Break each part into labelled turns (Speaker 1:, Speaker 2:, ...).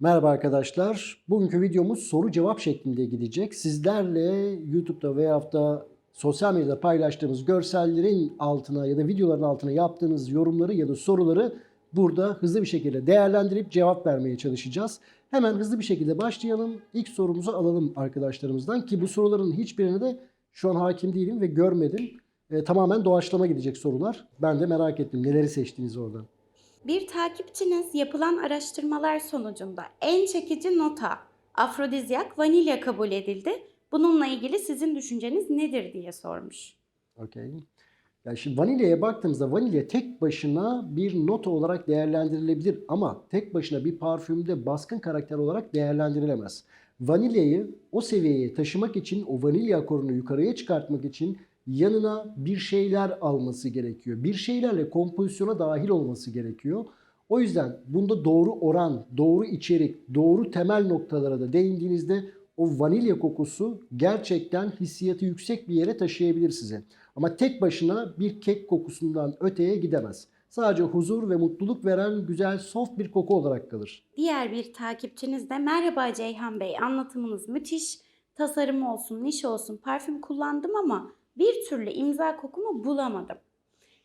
Speaker 1: Merhaba arkadaşlar. Bugünkü videomuz soru cevap şeklinde gidecek. Sizlerle YouTube'da veya da sosyal medyada paylaştığımız görsellerin altına ya da videoların altına yaptığınız yorumları ya da soruları burada hızlı bir şekilde değerlendirip cevap vermeye çalışacağız. Hemen hızlı bir şekilde başlayalım. İlk sorumuzu alalım arkadaşlarımızdan ki bu soruların hiçbirine de şu an hakim değilim ve görmedim. E, tamamen doğaçlama gidecek sorular. Ben de merak ettim neleri seçtiniz oradan.
Speaker 2: Bir takipçiniz yapılan araştırmalar sonucunda en çekici nota afrodizyak vanilya kabul edildi. Bununla ilgili sizin düşünceniz nedir diye sormuş.
Speaker 1: Okey. Yani şimdi vanilyaya baktığımızda vanilya tek başına bir nota olarak değerlendirilebilir ama tek başına bir parfümde baskın karakter olarak değerlendirilemez. Vanilyayı o seviyeye taşımak için, o vanilya akorunu yukarıya çıkartmak için yanına bir şeyler alması gerekiyor. Bir şeylerle kompozisyona dahil olması gerekiyor. O yüzden bunda doğru oran, doğru içerik, doğru temel noktalara da değindiğinizde o vanilya kokusu gerçekten hissiyatı yüksek bir yere taşıyabilir sizi. Ama tek başına bir kek kokusundan öteye gidemez. Sadece huzur ve mutluluk veren güzel soft bir koku olarak kalır.
Speaker 2: Diğer bir takipçiniz de merhaba Ceyhan Bey anlatımınız müthiş. Tasarım olsun, niş olsun parfüm kullandım ama bir türlü imza kokumu bulamadım.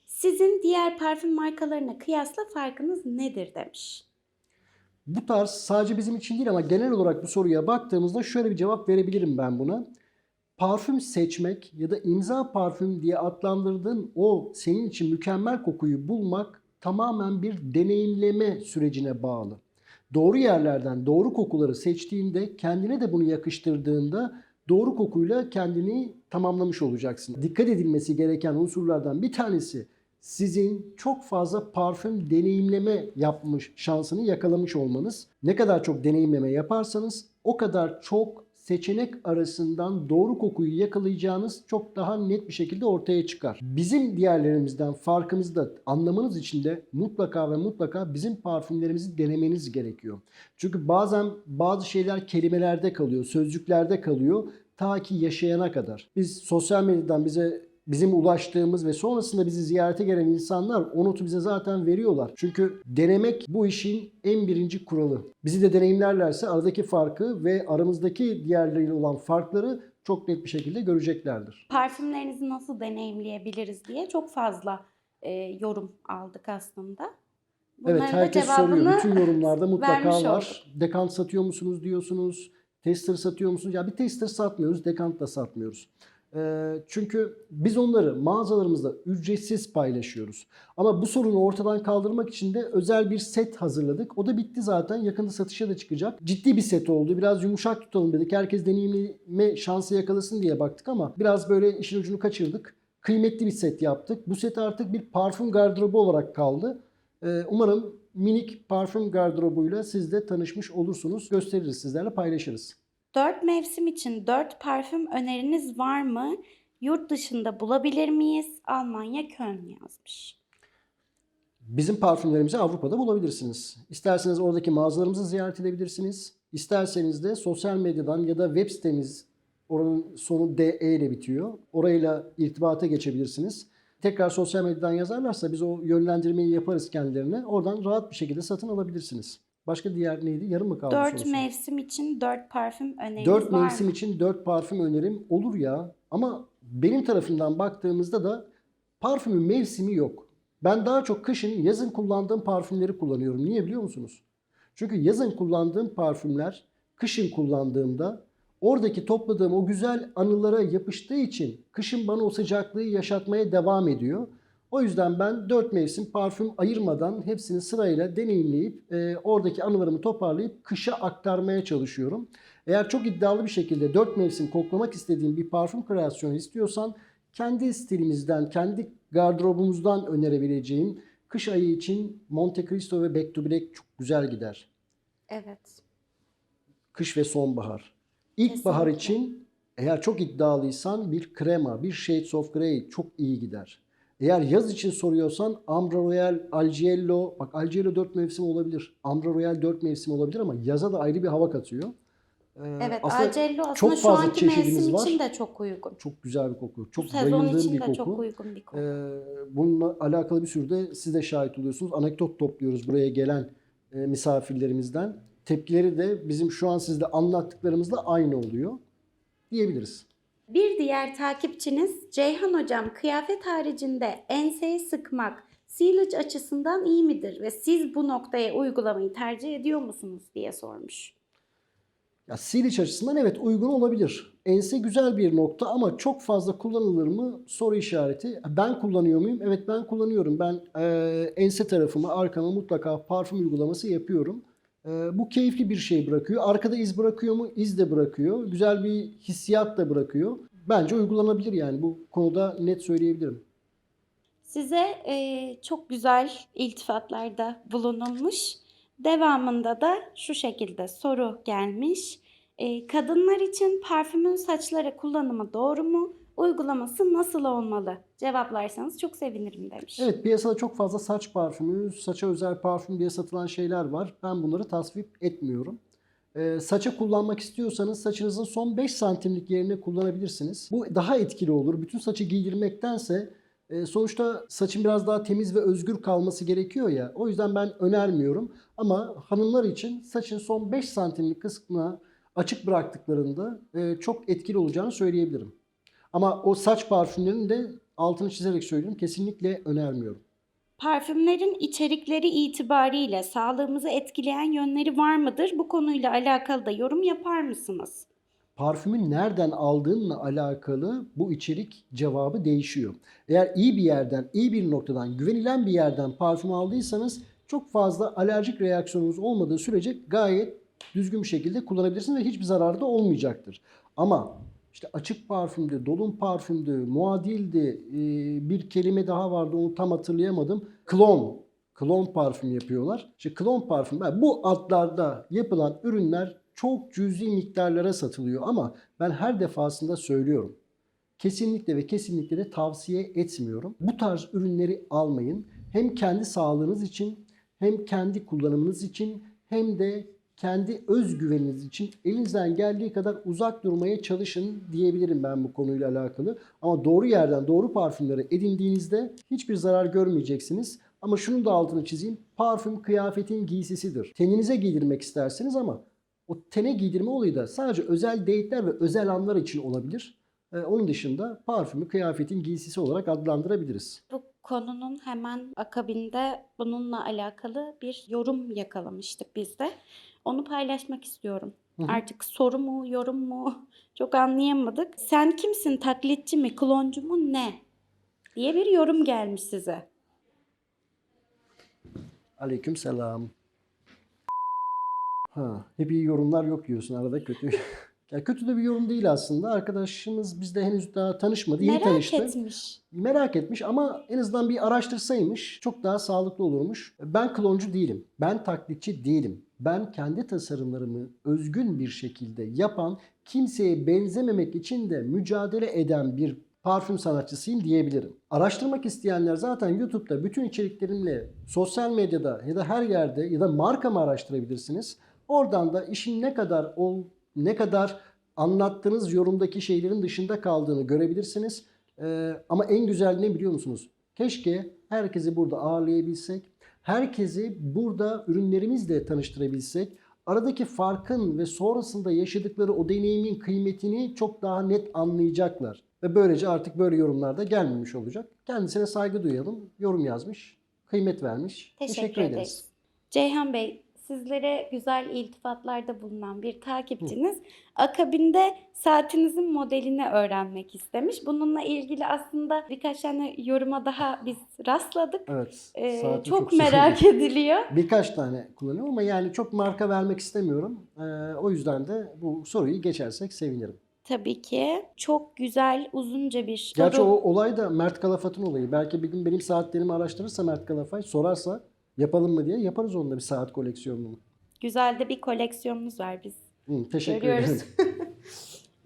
Speaker 2: Sizin diğer parfüm markalarına kıyasla farkınız nedir demiş.
Speaker 1: Bu tarz sadece bizim için değil ama genel olarak bu soruya baktığımızda şöyle bir cevap verebilirim ben buna. Parfüm seçmek ya da imza parfüm diye adlandırdığın o senin için mükemmel kokuyu bulmak tamamen bir deneyimleme sürecine bağlı. Doğru yerlerden doğru kokuları seçtiğinde kendine de bunu yakıştırdığında doğru kokuyla kendini tamamlamış olacaksın. Dikkat edilmesi gereken unsurlardan bir tanesi sizin çok fazla parfüm deneyimleme yapmış şansını yakalamış olmanız. Ne kadar çok deneyimleme yaparsanız o kadar çok seçenek arasından doğru kokuyu yakalayacağınız çok daha net bir şekilde ortaya çıkar. Bizim diğerlerimizden farkımızı da anlamanız için de mutlaka ve mutlaka bizim parfümlerimizi denemeniz gerekiyor. Çünkü bazen bazı şeyler kelimelerde kalıyor, sözcüklerde kalıyor ta ki yaşayana kadar. Biz sosyal medyadan bize bizim ulaştığımız ve sonrasında bizi ziyarete gelen insanlar o notu bize zaten veriyorlar. Çünkü denemek bu işin en birinci kuralı. Bizi de deneyimlerlerse aradaki farkı ve aramızdaki diğerleriyle olan farkları çok net bir şekilde göreceklerdir.
Speaker 2: Parfümlerinizi nasıl deneyimleyebiliriz diye çok fazla e, yorum aldık aslında.
Speaker 1: evet
Speaker 2: Bunların da
Speaker 1: herkes soruyor. Bütün yorumlarda mutlaka var.
Speaker 2: olduk.
Speaker 1: Dekant satıyor musunuz diyorsunuz. Tester satıyor musunuz? Ya bir tester satmıyoruz, dekant da satmıyoruz. Ee, Çünkü biz onları mağazalarımızda ücretsiz paylaşıyoruz. Ama bu sorunu ortadan kaldırmak için de özel bir set hazırladık. O da bitti zaten. Yakında satışa da çıkacak. Ciddi bir set oldu. Biraz yumuşak tutalım dedik. Herkes deneyimleme şansı yakalasın diye baktık ama biraz böyle işin ucunu kaçırdık. Kıymetli bir set yaptık. Bu set artık bir parfüm gardırobu olarak kaldı. Ee, Umarım minik parfüm gardırobuyla siz de tanışmış olursunuz. Gösteririz sizlerle paylaşırız.
Speaker 2: Dört mevsim için dört parfüm öneriniz var mı? Yurt dışında bulabilir miyiz? Almanya Köln yazmış.
Speaker 1: Bizim parfümlerimizi Avrupa'da bulabilirsiniz. İsterseniz oradaki mağazalarımızı ziyaret edebilirsiniz. İsterseniz de sosyal medyadan ya da web sitemiz oranın sonu DE ile bitiyor. Orayla irtibata geçebilirsiniz. Tekrar sosyal medyadan yazarlarsa biz o yönlendirmeyi yaparız kendilerine. Oradan rahat bir şekilde satın alabilirsiniz. Başka diğer neydi? Yarım mı kaldı
Speaker 2: Dört
Speaker 1: sorusu?
Speaker 2: mevsim için dört parfüm öneriniz
Speaker 1: Dört
Speaker 2: var
Speaker 1: mevsim
Speaker 2: mı?
Speaker 1: için dört parfüm önerim olur ya. Ama benim tarafından baktığımızda da parfümün mevsimi yok. Ben daha çok kışın, yazın kullandığım parfümleri kullanıyorum. Niye biliyor musunuz? Çünkü yazın kullandığım parfümler kışın kullandığımda oradaki topladığım o güzel anılara yapıştığı için kışın bana o sıcaklığı yaşatmaya devam ediyor. O yüzden ben dört mevsim parfüm ayırmadan hepsini sırayla deneyimleyip e, oradaki anılarımı toparlayıp kışa aktarmaya çalışıyorum. Eğer çok iddialı bir şekilde dört mevsim koklamak istediğin bir parfüm kreasyonu istiyorsan kendi stilimizden, kendi gardırobumuzdan önerebileceğim kış ayı için Monte Cristo ve Back to Black çok güzel gider.
Speaker 2: Evet.
Speaker 1: Kış ve sonbahar. İlkbahar için eğer çok iddialıysan bir krema, bir Shades of Grey çok iyi gider. Eğer yaz için soruyorsan Ambra Royal, Algiello, bak Algiello 4 mevsim olabilir. Ambra Royal 4 mevsim olabilir ama yaza da ayrı bir hava katıyor. Ee,
Speaker 2: Evet,
Speaker 1: aslında
Speaker 2: Algello aslında
Speaker 1: çok
Speaker 2: şu
Speaker 1: fazla
Speaker 2: anki
Speaker 1: çeşidimiz
Speaker 2: mevsim
Speaker 1: var.
Speaker 2: için de çok uygun.
Speaker 1: Çok güzel bir koku. Çok
Speaker 2: Bu sezon
Speaker 1: bayıldığım
Speaker 2: için
Speaker 1: bir
Speaker 2: de
Speaker 1: koku.
Speaker 2: çok uygun bir koku.
Speaker 1: Ee, bununla alakalı bir sürü de siz de şahit oluyorsunuz. Anekdot topluyoruz buraya gelen e, misafirlerimizden. tepkileri de bizim şu an sizde anlattıklarımızla aynı oluyor diyebiliriz.
Speaker 2: Bir diğer takipçiniz Ceyhan Hocam kıyafet haricinde enseyi sıkmak silage açısından iyi midir ve siz bu noktaya uygulamayı tercih ediyor musunuz diye sormuş.
Speaker 1: Ya siliç açısından evet uygun olabilir. Ense güzel bir nokta ama çok fazla kullanılır mı soru işareti. Ben kullanıyor muyum? Evet ben kullanıyorum. Ben e, ense tarafıma arkama mutlaka parfüm uygulaması yapıyorum. E, bu keyifli bir şey bırakıyor. Arkada iz bırakıyor mu? İz de bırakıyor. Güzel bir hissiyat da bırakıyor. Bence uygulanabilir yani bu konuda net söyleyebilirim.
Speaker 2: Size e, çok güzel iltifatlarda bulunulmuş. Devamında da şu şekilde soru gelmiş. E, kadınlar için parfümün saçlara kullanımı doğru mu? Uygulaması nasıl olmalı? Cevaplarsanız çok sevinirim demiş.
Speaker 1: Evet piyasada çok fazla saç parfümü, saça özel parfüm diye satılan şeyler var. Ben bunları tasvip etmiyorum. Ee, saça kullanmak istiyorsanız saçınızın son 5 santimlik yerine kullanabilirsiniz. Bu daha etkili olur. Bütün saçı giydirmektense e, sonuçta saçın biraz daha temiz ve özgür kalması gerekiyor ya. O yüzden ben önermiyorum. Ama hanımlar için saçın son 5 santimlik kısmına açık bıraktıklarında e, çok etkili olacağını söyleyebilirim. Ama o saç parfümlerinin de altını çizerek söylüyorum. Kesinlikle önermiyorum.
Speaker 2: Parfümlerin içerikleri itibariyle sağlığımızı etkileyen yönleri var mıdır? Bu konuyla alakalı da yorum yapar mısınız?
Speaker 1: Parfümü nereden aldığınla alakalı bu içerik cevabı değişiyor. Eğer iyi bir yerden, iyi bir noktadan, güvenilen bir yerden parfüm aldıysanız çok fazla alerjik reaksiyonunuz olmadığı sürece gayet düzgün bir şekilde kullanabilirsiniz ve hiçbir zararı da olmayacaktır. Ama işte açık parfümdü, dolum parfümdü, muadildi, e, bir kelime daha vardı onu tam hatırlayamadım. Klon, klon parfüm yapıyorlar. İşte klon parfüm, bu adlarda yapılan ürünler çok cüzi miktarlara satılıyor ama ben her defasında söylüyorum. Kesinlikle ve kesinlikle de tavsiye etmiyorum. Bu tarz ürünleri almayın. Hem kendi sağlığınız için hem kendi kullanımınız için hem de kendi özgüveniniz için elinizden geldiği kadar uzak durmaya çalışın diyebilirim ben bu konuyla alakalı. Ama doğru yerden doğru parfümleri edindiğinizde hiçbir zarar görmeyeceksiniz. Ama şunu da altını çizeyim. Parfüm kıyafetin giysisidir. Teninize giydirmek istersiniz ama o tene giydirme olayı da sadece özel date'ler ve özel anlar için olabilir. Ee, onun dışında parfümü kıyafetin giysisi olarak adlandırabiliriz.
Speaker 2: Bu konunun hemen akabinde bununla alakalı bir yorum yakalamıştık biz de. Onu paylaşmak istiyorum.
Speaker 1: Hı hı.
Speaker 2: Artık soru mu, yorum mu çok anlayamadık. Sen kimsin, taklitçi mi, kloncu mu, ne? diye bir yorum gelmiş size.
Speaker 1: Aleyküm selam. Ha, hep iyi yorumlar yok diyorsun arada kötü. ya kötü de bir yorum değil aslında. Arkadaşımız bizde henüz daha tanışmadı. Yeni
Speaker 2: Merak
Speaker 1: tanıştı.
Speaker 2: etmiş.
Speaker 1: Merak etmiş ama en azından bir araştırsaymış çok daha sağlıklı olurmuş. Ben kloncu değilim. Ben taklitçi değilim. Ben kendi tasarımlarımı özgün bir şekilde yapan, kimseye benzememek için de mücadele eden bir parfüm sanatçısıyım diyebilirim. Araştırmak isteyenler zaten YouTube'da bütün içeriklerimle sosyal medyada ya da her yerde ya da markamı araştırabilirsiniz. Oradan da işin ne kadar ol, ne kadar anlattığınız yorumdaki şeylerin dışında kaldığını görebilirsiniz. Ee, ama en güzel ne biliyor musunuz? Keşke herkesi burada ağırlayabilsek. Herkesi burada ürünlerimizle tanıştırabilsek. Aradaki farkın ve sonrasında yaşadıkları o deneyimin kıymetini çok daha net anlayacaklar. Ve böylece artık böyle yorumlar da gelmemiş olacak. Kendisine saygı duyalım. Yorum yazmış, kıymet vermiş.
Speaker 2: Teşekkür, ederiz. Ceyhan Bey, sizlere güzel iltifatlarda bulunan bir takipçiniz akabinde saatinizin modelini öğrenmek istemiş. Bununla ilgili aslında birkaç tane yoruma daha biz rastladık.
Speaker 1: Evet.
Speaker 2: Ee, çok,
Speaker 1: seviyorum.
Speaker 2: merak ediliyor.
Speaker 1: Birkaç tane kullanıyorum ama yani çok marka vermek istemiyorum. Ee, o yüzden de bu soruyu geçersek sevinirim.
Speaker 2: Tabii ki çok güzel uzunca bir soru.
Speaker 1: Gerçi o olay da Mert Kalafat'ın olayı. Belki bir gün benim saatlerimi araştırırsa Mert Kalafay sorarsa yapalım mı diye yaparız onunla bir saat koleksiyonunu.
Speaker 2: Güzel de bir koleksiyonunuz var biz.
Speaker 1: Hı, teşekkür
Speaker 2: Görüyoruz.
Speaker 1: ederim.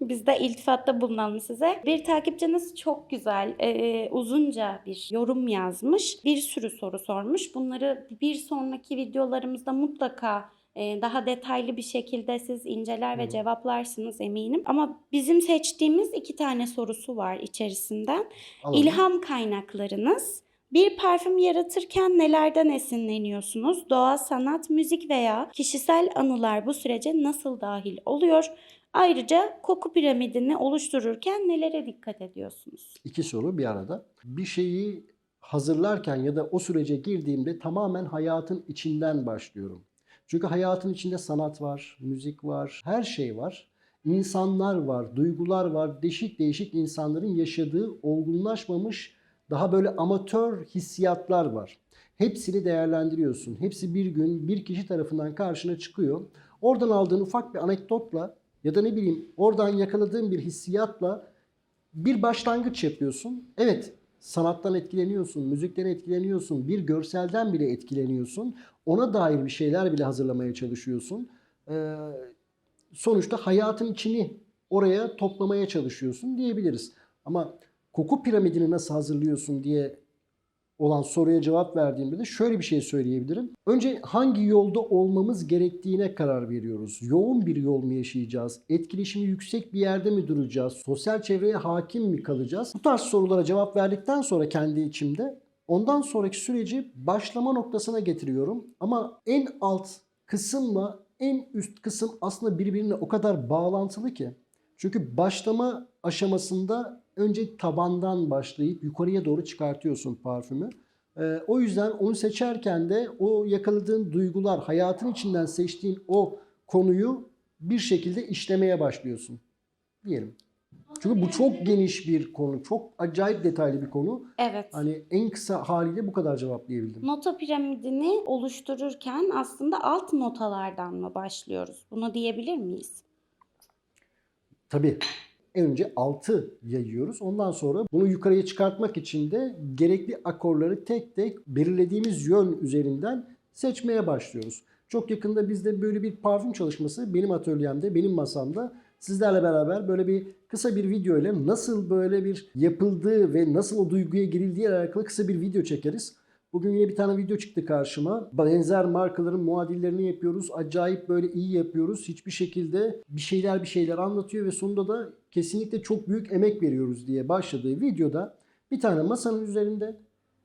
Speaker 2: Biz de iltifatta bulunalım size. Bir takipçiniz çok güzel, e, uzunca bir yorum yazmış. Bir sürü soru sormuş. Bunları bir sonraki videolarımızda mutlaka e, daha detaylı bir şekilde siz inceler ve cevaplarsınız eminim. Ama bizim seçtiğimiz iki tane sorusu var içerisinden.
Speaker 1: Alalım.
Speaker 2: İlham kaynaklarınız Bir parfüm yaratırken nelerden esinleniyorsunuz? Doğa, sanat, müzik veya kişisel anılar bu sürece nasıl dahil oluyor? Ayrıca koku piramidini oluştururken nelere dikkat ediyorsunuz?
Speaker 1: İki soru bir arada. Bir şeyi hazırlarken ya da o sürece girdiğimde tamamen hayatın içinden başlıyorum. Çünkü hayatın içinde sanat var, müzik var, her şey var. İnsanlar var, duygular var, değişik değişik insanların yaşadığı olgunlaşmamış daha böyle amatör hissiyatlar var. Hepsini değerlendiriyorsun. Hepsi bir gün bir kişi tarafından karşına çıkıyor. Oradan aldığın ufak bir anekdotla ya da ne bileyim oradan yakaladığın bir hissiyatla bir başlangıç yapıyorsun. Evet, sanattan etkileniyorsun, müzikten etkileniyorsun, bir görselden bile etkileniyorsun. Ona dair bir şeyler bile hazırlamaya çalışıyorsun. Ee, sonuçta hayatın içini oraya toplamaya çalışıyorsun diyebiliriz. Ama koku piramidini nasıl hazırlıyorsun diye olan soruya cevap verdiğimde de şöyle bir şey söyleyebilirim. Önce hangi yolda olmamız gerektiğine karar veriyoruz. Yoğun bir yol mu yaşayacağız? Etkileşimi yüksek bir yerde mi duracağız? Sosyal çevreye hakim mi kalacağız? Bu tarz sorulara cevap verdikten sonra kendi içimde ondan sonraki süreci başlama noktasına getiriyorum. Ama en alt kısımla en üst kısım aslında birbirine o kadar bağlantılı ki. Çünkü başlama aşamasında önce tabandan başlayıp yukarıya doğru çıkartıyorsun parfümü. Ee, o yüzden onu seçerken de o yakaladığın duygular, hayatın içinden seçtiğin o konuyu bir şekilde işlemeye başlıyorsun diyelim. Çünkü bu çok geniş bir konu, çok acayip detaylı bir konu.
Speaker 2: Evet.
Speaker 1: Hani en kısa haliyle bu kadar cevaplayabildim.
Speaker 2: Nota piramidini oluştururken aslında alt notalardan mı başlıyoruz? Bunu diyebilir miyiz?
Speaker 1: Tabii. Önce 6 yayıyoruz. Ondan sonra bunu yukarıya çıkartmak için de gerekli akorları tek tek belirlediğimiz yön üzerinden seçmeye başlıyoruz. Çok yakında bizde böyle bir parfüm çalışması benim atölyemde, benim masamda sizlerle beraber böyle bir kısa bir video ile nasıl böyle bir yapıldığı ve nasıl o duyguya girildiği ile alakalı kısa bir video çekeriz. Bugün yine bir tane video çıktı karşıma. Benzer markaların muadillerini yapıyoruz. Acayip böyle iyi yapıyoruz. Hiçbir şekilde bir şeyler bir şeyler anlatıyor ve sonunda da kesinlikle çok büyük emek veriyoruz diye başladığı videoda bir tane masanın üzerinde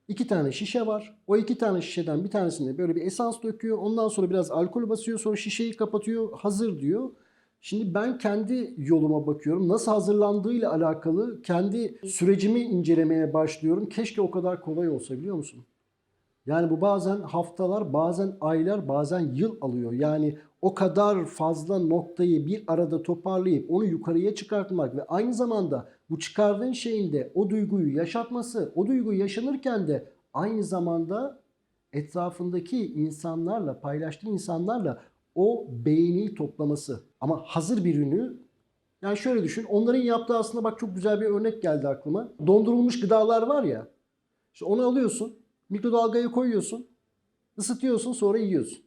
Speaker 1: iki tane şişe var. O iki tane şişeden bir tanesinde böyle bir esans döküyor. Ondan sonra biraz alkol basıyor. Sonra şişeyi kapatıyor. Hazır diyor. Şimdi ben kendi yoluma bakıyorum. Nasıl hazırlandığıyla alakalı kendi sürecimi incelemeye başlıyorum. Keşke o kadar kolay olsa biliyor musun? Yani bu bazen haftalar, bazen aylar, bazen yıl alıyor. Yani o kadar fazla noktayı bir arada toparlayıp onu yukarıya çıkartmak ve aynı zamanda bu çıkardığın şeyin de o duyguyu yaşatması, o duyguyu yaşanırken de aynı zamanda etrafındaki insanlarla, paylaştığı insanlarla o beğeniyi toplaması. Ama hazır bir ürünü yani şöyle düşün. Onların yaptığı aslında bak çok güzel bir örnek geldi aklıma. Dondurulmuş gıdalar var ya. İşte onu alıyorsun. Mikrodalgaya koyuyorsun. ısıtıyorsun sonra yiyorsun.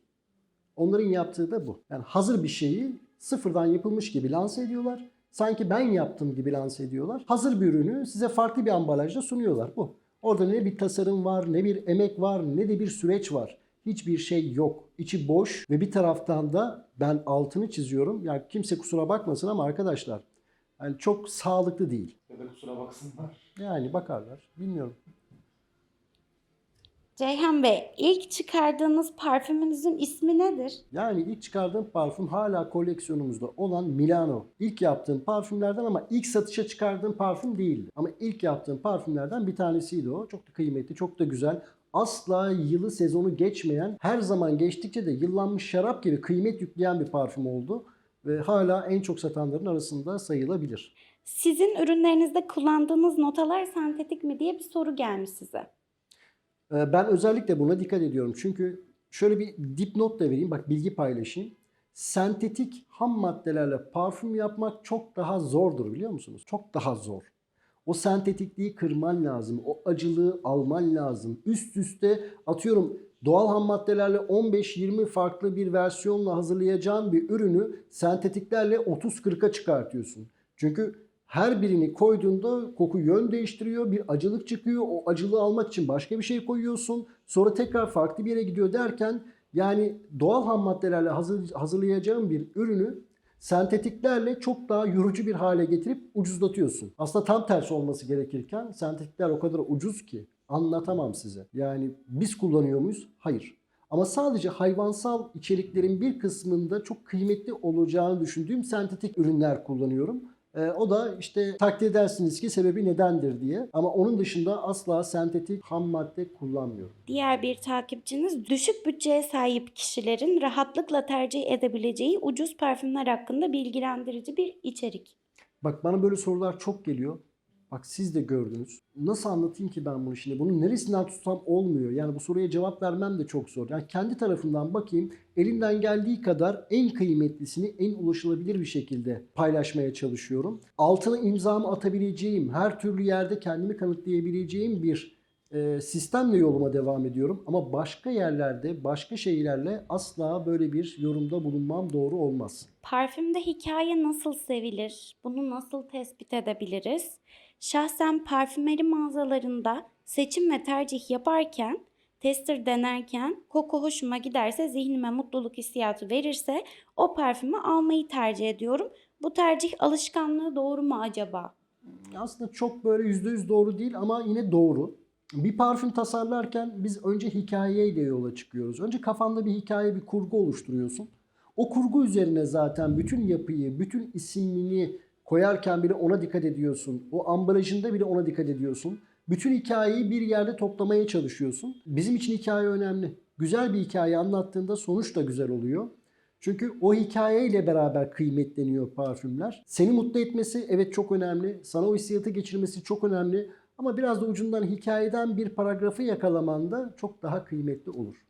Speaker 1: Onların yaptığı da bu. Yani hazır bir şeyi sıfırdan yapılmış gibi lanse ediyorlar. Sanki ben yaptım gibi lanse ediyorlar. Hazır bir ürünü size farklı bir ambalajda sunuyorlar. Bu. Orada ne bir tasarım var, ne bir emek var, ne de bir süreç var. Hiçbir şey yok. İçi boş ve bir taraftan da ben altını çiziyorum. Yani kimse kusura bakmasın ama arkadaşlar yani çok sağlıklı değil.
Speaker 3: Ya da kusura baksınlar.
Speaker 1: Yani bakarlar. Bilmiyorum.
Speaker 2: Ceyhan Bey, ilk çıkardığınız parfümünüzün ismi nedir?
Speaker 1: Yani ilk çıkardığım parfüm hala koleksiyonumuzda olan Milano. İlk yaptığım parfümlerden ama ilk satışa çıkardığım parfüm değildi. Ama ilk yaptığım parfümlerden bir tanesiydi o. Çok da kıymetli, çok da güzel. Asla yılı sezonu geçmeyen, her zaman geçtikçe de yıllanmış şarap gibi kıymet yükleyen bir parfüm oldu. Ve hala en çok satanların arasında sayılabilir.
Speaker 2: Sizin ürünlerinizde kullandığınız notalar sentetik mi diye bir soru gelmiş size.
Speaker 1: Ee, Ben özellikle buna dikkat ediyorum. Çünkü şöyle bir dipnot da vereyim. Bak bilgi paylaşayım. Sentetik ham maddelerle parfüm yapmak çok daha zordur biliyor musunuz? Çok daha zor. O sentetikliği kırman lazım. O acılığı alman lazım. Üst üste atıyorum doğal ham maddelerle 15-20 farklı bir versiyonla hazırlayacağın bir ürünü sentetiklerle 30-40'a çıkartıyorsun. Çünkü her birini koyduğunda koku yön değiştiriyor, bir acılık çıkıyor. O acılığı almak için başka bir şey koyuyorsun. Sonra tekrar farklı bir yere gidiyor derken yani doğal ham maddelerle hazır, hazırlayacağın bir ürünü sentetiklerle çok daha yorucu bir hale getirip ucuzlatıyorsun. Aslında tam tersi olması gerekirken sentetikler o kadar ucuz ki anlatamam size. Yani biz kullanıyor muyuz? Hayır. Ama sadece hayvansal içeriklerin bir kısmında çok kıymetli olacağını düşündüğüm sentetik ürünler kullanıyorum. Ee, o da işte takdir edersiniz ki sebebi nedendir diye. Ama onun dışında asla sentetik ham madde kullanmıyorum.
Speaker 2: Diğer bir takipçiniz düşük bütçeye sahip kişilerin rahatlıkla tercih edebileceği ucuz parfümler hakkında bilgilendirici bir içerik.
Speaker 1: Bak bana böyle sorular çok geliyor. Bak siz de gördünüz. Nasıl anlatayım ki ben bunu şimdi? Bunun neresinden tutsam olmuyor. Yani bu soruya cevap vermem de çok zor. Yani kendi tarafından bakayım. Elimden geldiği kadar en kıymetlisini en ulaşılabilir bir şekilde paylaşmaya çalışıyorum. Altına imzamı atabileceğim, her türlü yerde kendimi kanıtlayabileceğim bir e, sistemle yoluma devam ediyorum. Ama başka yerlerde, başka şeylerle asla böyle bir yorumda bulunmam doğru olmaz.
Speaker 2: Parfümde hikaye nasıl sevilir? Bunu nasıl tespit edebiliriz? Şahsen parfümeri mağazalarında seçim ve tercih yaparken, tester denerken koku hoşuma giderse, zihnime mutluluk hissiyatı verirse o parfümü almayı tercih ediyorum. Bu tercih alışkanlığı doğru mu acaba?
Speaker 1: aslında çok böyle yüzde yüz doğru değil ama yine doğru. Bir parfüm tasarlarken biz önce hikayeyle yola çıkıyoruz. Önce kafanda bir hikaye, bir kurgu oluşturuyorsun. O kurgu üzerine zaten bütün yapıyı, bütün isimini koyarken bile ona dikkat ediyorsun. O ambalajında bile ona dikkat ediyorsun. Bütün hikayeyi bir yerde toplamaya çalışıyorsun. Bizim için hikaye önemli. Güzel bir hikaye anlattığında sonuç da güzel oluyor. Çünkü o hikayeyle beraber kıymetleniyor parfümler. Seni mutlu etmesi evet çok önemli. Sana o hissiyatı geçirmesi çok önemli. Ama biraz da ucundan hikayeden bir paragrafı yakalaman da çok daha kıymetli olur.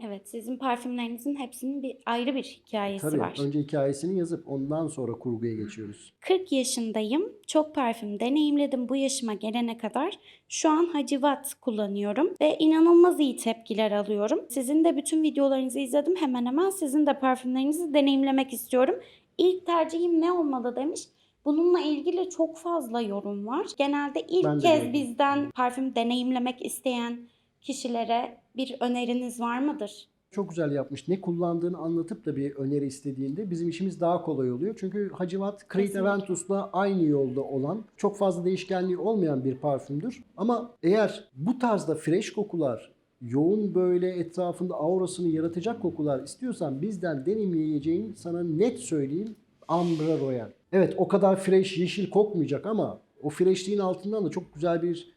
Speaker 2: Evet, sizin parfümlerinizin hepsinin bir ayrı bir hikayesi
Speaker 1: Tabii
Speaker 2: var.
Speaker 1: önce hikayesini yazıp ondan sonra kurguya geçiyoruz.
Speaker 2: 40 yaşındayım. Çok parfüm deneyimledim bu yaşıma gelene kadar. Şu an Hacivat kullanıyorum ve inanılmaz iyi tepkiler alıyorum. Sizin de bütün videolarınızı izledim. Hemen hemen sizin de parfümlerinizi deneyimlemek istiyorum. İlk tercihim ne olmalı demiş. Bununla ilgili çok fazla yorum var. Genelde ilk
Speaker 1: Ben
Speaker 2: kez bizden parfüm deneyimlemek isteyen kişilere bir öneriniz var mıdır?
Speaker 1: Çok güzel yapmış. Ne kullandığını anlatıp da bir öneri istediğinde bizim işimiz daha kolay oluyor. Çünkü Hacivat Creed. Aventus'la aynı yolda olan, çok fazla değişkenliği olmayan bir parfümdür. Ama eğer bu tarzda fresh kokular, yoğun böyle etrafında aurasını yaratacak kokular istiyorsan bizden deneyimleyeceğin sana net söyleyeyim Ambra Royal. Evet o kadar fresh yeşil kokmayacak ama o freshliğin altından da çok güzel bir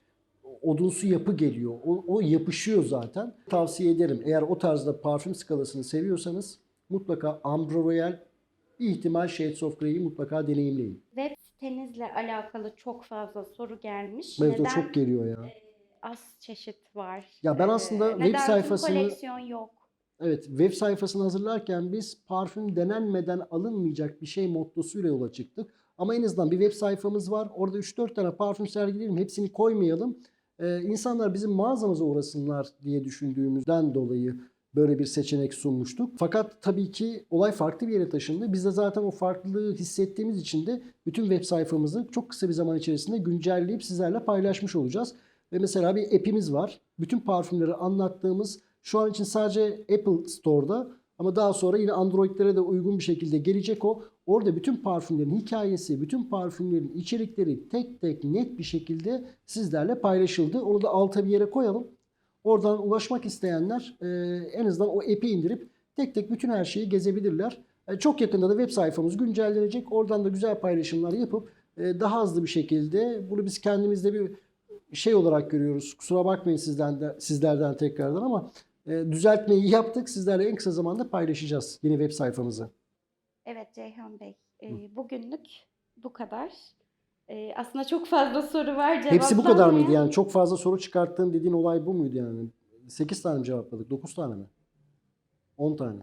Speaker 1: odunsu yapı geliyor. O, o yapışıyor zaten. Tavsiye ederim. Eğer o tarzda parfüm skalasını seviyorsanız mutlaka Ambra Royal bir ihtimal Shades of Grey'i mutlaka deneyimleyin.
Speaker 2: Web sitenizle alakalı çok fazla soru gelmiş.
Speaker 1: Evet o
Speaker 2: Neden
Speaker 1: çok geliyor ya.
Speaker 2: az çeşit var?
Speaker 1: Ya ben
Speaker 2: Ee,
Speaker 1: aslında web
Speaker 2: neden tüm
Speaker 1: sayfasını-
Speaker 2: koleksiyon yok?
Speaker 1: Evet web sayfasını hazırlarken biz parfüm denenmeden alınmayacak bir şey mottosuyla yola çıktık. Ama en azından bir web sayfamız var. Orada 3-4 tane parfüm sergileyelim. Hepsini koymayalım. Ee, insanlar bizim mağazamıza uğrasınlar diye düşündüğümüzden dolayı böyle bir seçenek sunmuştuk. Fakat tabii ki olay farklı bir yere taşındı. Biz de zaten o farklılığı hissettiğimiz için de bütün web sayfamızı çok kısa bir zaman içerisinde güncelleyip sizlerle paylaşmış olacağız. Ve mesela bir app'imiz var. Bütün parfümleri anlattığımız şu an için sadece Apple Store'da ama daha sonra yine Android'lere de uygun bir şekilde gelecek o. Orada bütün parfümlerin hikayesi, bütün parfümlerin içerikleri tek tek net bir şekilde sizlerle paylaşıldı. Onu da alta bir yere koyalım. Oradan ulaşmak isteyenler e, en azından o app'i indirip tek tek bütün her şeyi gezebilirler. E, çok yakında da web sayfamız güncellenecek. Oradan da güzel paylaşımlar yapıp e, daha hızlı bir şekilde bunu biz kendimizde bir şey olarak görüyoruz. Kusura bakmayın sizden de, sizlerden tekrardan ama e, düzeltmeyi yaptık. Sizlerle en kısa zamanda paylaşacağız yeni web sayfamızı.
Speaker 2: Evet Ceyhan Bey, e, bugünlük bu kadar. E, aslında çok fazla soru var
Speaker 1: Hepsi bu kadar mıydı
Speaker 2: cevaplanmayan.
Speaker 1: yani? Çok fazla soru çıkarttığım dediğin olay bu muydu yani? 8 tane mi cevapladık? 9 tane mi? 10 tane.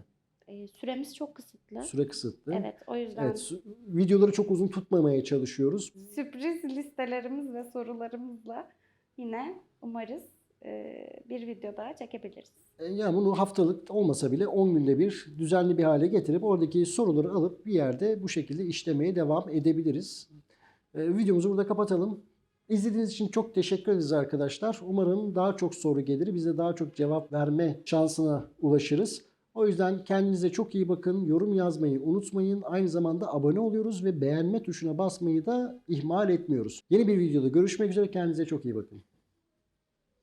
Speaker 2: E, süremiz çok kısıtlı.
Speaker 1: Süre kısıtlı.
Speaker 2: Evet, o yüzden
Speaker 1: Evet, su- videoları çok uzun tutmamaya çalışıyoruz.
Speaker 2: sürpriz listelerimiz ve sorularımızla yine umarız bir video daha çekebiliriz.
Speaker 1: E, Yani bunu haftalık olmasa bile 10 günde bir düzenli bir hale getirip oradaki soruları alıp bir yerde bu şekilde işlemeye devam edebiliriz. E, videomuzu burada kapatalım. İzlediğiniz için çok teşekkür ederiz arkadaşlar. Umarım daha çok soru gelir. Biz de daha çok cevap verme şansına ulaşırız. O yüzden kendinize çok iyi bakın. Yorum yazmayı unutmayın. Aynı zamanda abone oluyoruz ve beğenme tuşuna basmayı da ihmal etmiyoruz. Yeni bir videoda görüşmek üzere. Kendinize çok iyi bakın.